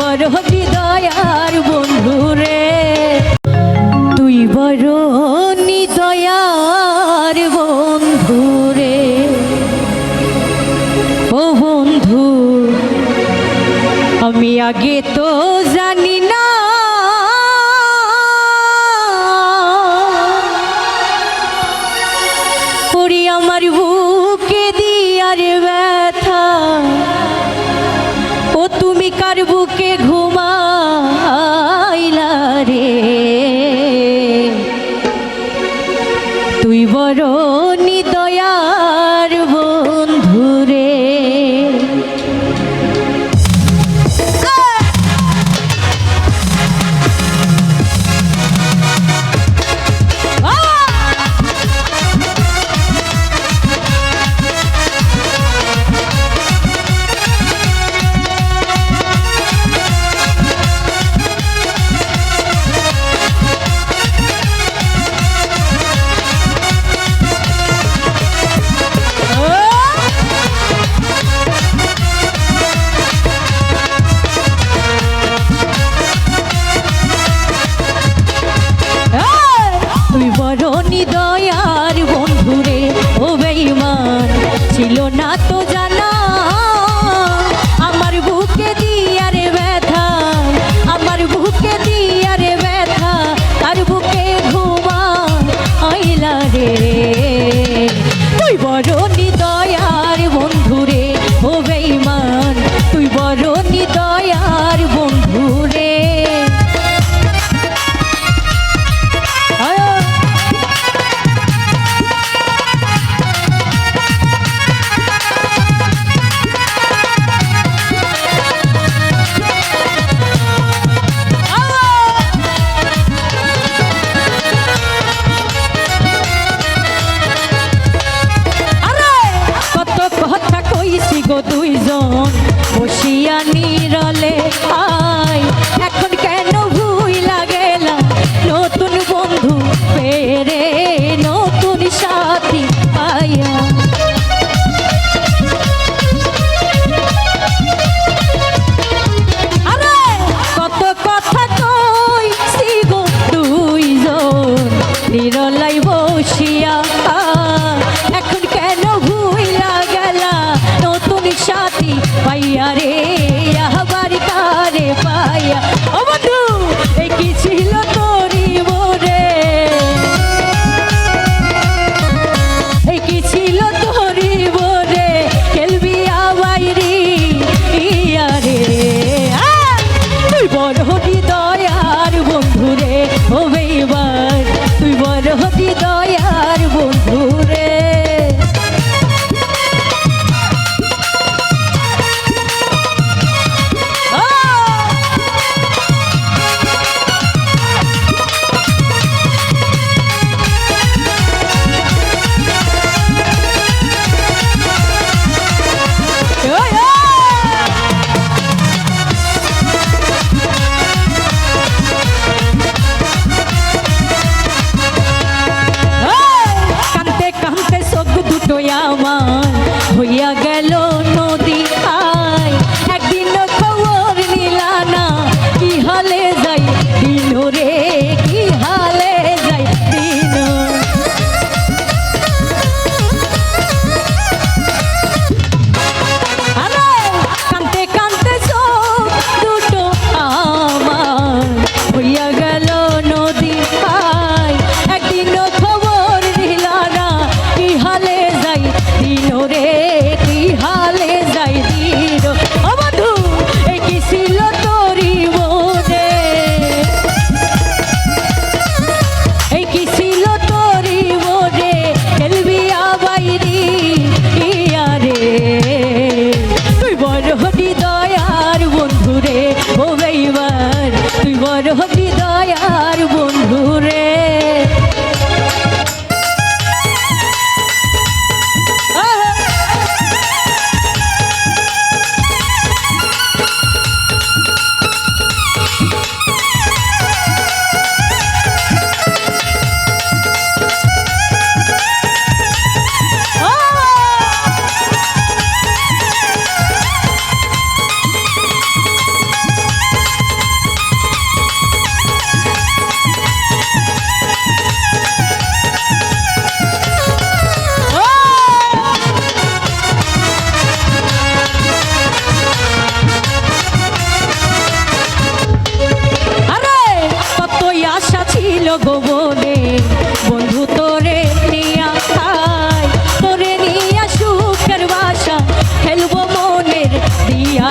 বড় হৃদয়ার বন্ধু রে। তুই বড় নিদয়ার বন্ধু রে। ও বন্ধু আমি আগে তো কে আপনি দয়ার বন্ধুরে ও বেইমান ছিল না তো I don't know.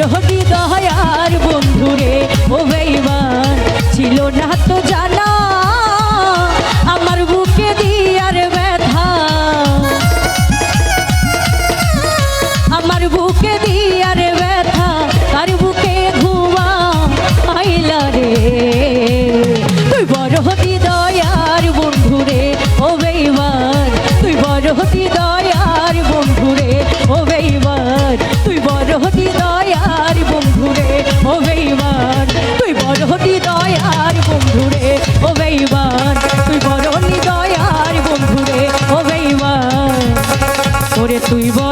রহি দয়ার বন্ধুরে, ও ছিল না তো জানা, আমার বুকে দিয়ার ব্যথা। আমার বুকে দিয়ার ব্যথা তার বুকে ঘুমা আইলা রে? তুই বড় হতি দয়ার বন্ধুরে, ও বেইমান, তুই বড় হতি দয়ার বন্ধুরে, ও বেইমান, তুই বড় হতি দয় তুই বড়